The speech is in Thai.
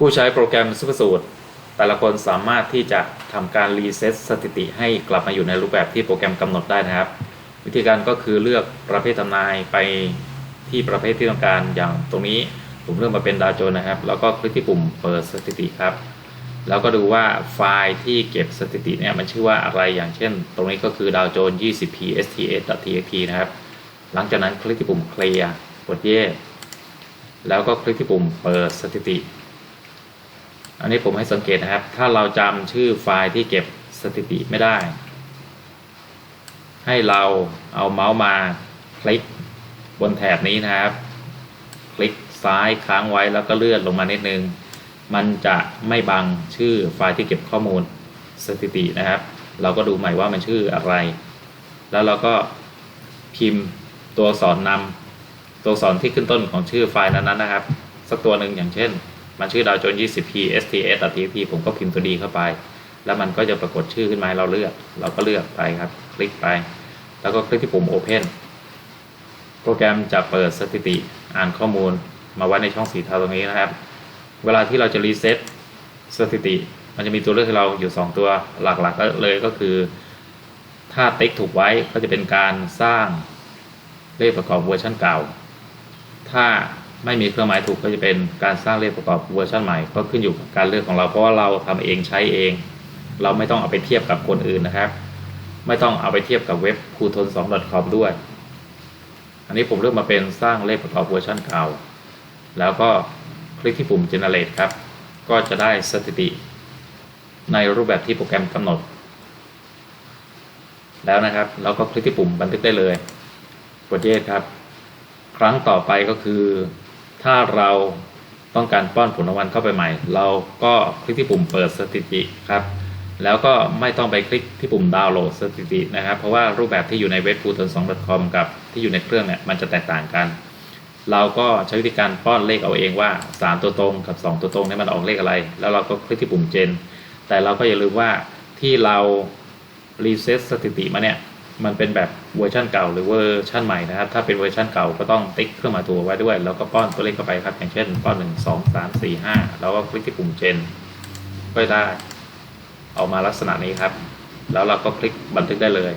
ผู้ใช้โปรแกรมซูเปอร์สูตรแต่ละคนสามารถที่จะทำการรีเซ็ตสถิติให้กลับมาอยู่ในรูปแบบที่โปรแกรมกำหนดได้นะครับ วิธีการก็คือเลือกประเภททำนายไปที่ประเภทที่ต้องการอย่างตรงนี้ผมเลือกมาเป็นดาวโจนนะครับ แล้วก็คลิกที่ปุ่มเปิดสถิติครับ แล้วก็ดูว่าไฟล์ที่เก็บสถิติเนี่ยมันชื่อว่าอะไรอย่างเช่น ตรงนี้ก็คือดาวโจน 20p sts.txt นะครับ หลังจากนั้นคลิกที่ปุ่ม clear กดเย่แล้วก็คลิกที่ปุ่มเปิดสถิติ อันนี้ผมให้สังเกตนะครับ ถ้าเราจำชื่อไฟล์ที่เก็บสถิติไม่ได้ ให้เราเอาเมาส์มาคลิกบนแถบนี้นะครับ คลิกซ้ายค้างไว้แล้วก็เลื่อนลงมานิดนึง มันจะไม่บังชื่อไฟล์ที่เก็บข้อมูลสถิตินะครับ เราก็ดูใหม่ว่ามันชื่ออะไร แล้วเราก็พิมพ์ตัวสอักษรนำตัวสอักษรที่ขึ้นต้นของชื่อไฟล์นั้นๆนะครับ สักตัวหนึ่งอย่างเช่น มันชื่อดาวโจน 20p sts txt ผมก็พิมพ์ตัวดีเข้าไป แล้วมันก็จะปรากฏชื่อขึ้นมาให้เราเลือก เราก็เลือกไปครับ คลิกไป แล้วก็คลิกที่ปุ่ม Open โปรแกรมจะเปิดสถิติอ่านข้อมูลมาไว้ในช่องสีเทาตรงนี้นะครับ เวลาที่เราจะรีเซ็ตสถิติ มันจะมีตัวเลือกให้เราอยู่ 2 ตัวหลักๆก็เลยก็คือ ถ้าติ๊กถูกไว้ก็จะเป็นการสร้างเลขประกอบเวอร์ชันเก่า ถ้า ไม่มีเครื่องหมายถูกก็จะเป็นการสร้างเลขประกอบเวอร์ชันใหม่ก็ขึ้นอยู่กับการเลือกของเราเพราะว่าเราทำเองใช้เอง เราไม่ต้องเอาไปเทียบกับคนอื่นนะครับ ไม่ต้องเอาไปเทียบกับเว็บคูทน2 com ด้วย อันนี้ผมเลือกมาเป็นสร้างเลขประกอบเวอร์ชันเก่า แล้วก็คลิกที่ปุ่ม generate ครับ ก็จะได้สถิติ ในรูปแบบที่โปรแกรมกำหนด แล้วนะครับเราก็คลิกที่ปุ่มบันทึกได้เลยกดเยสครับ ครั้งต่อไปก็คือ ถ้าเราต้องการป้อนผลรางวัลเข้าไปใหม่ เราก็คลิกที่ปุ่มเปิดสถิติครับ แล้วก็ไม่ต้องไปคลิกที่ปุ่มดาวน์โหลดสถิตินะครับ เพราะว่ารูปแบบที่อยู่ในเว็บ p u t o n 2 com กับที่อยู่ในเครื่องเนี่ยมันจะแตกต่างกัน เราก็ใช้วิธีการป้อนเลขเอาเองว่า 3 ตัวตรงกับ 2 ตัวตรงนี่มันออกเลขอะไร แล้วเราก็คลิกที่ปุ่มเจน แต่เราก็อย่าลืมว่าที่เรารีเซ็ตสถิติมาเนี่ย มันเป็นแบบเวอร์ชันเก่าหรือเวอร์ชันใหม่นะครับ ถ้าเป็นเวอร์ชันเก่าก็ต้องติ๊กเครื่องหมายตัวไว้ด้วย แล้วก็ป้อนตัวเลขเข้าไปครับ อย่างเช่น ป้อนหนึ่งสองสามสี่ห้าแล้วก็คลิกที่ปุ่มเจนก็ได้ออกมาลักษณะนี้ครับ แล้วเราก็คลิกบันทึกได้เลย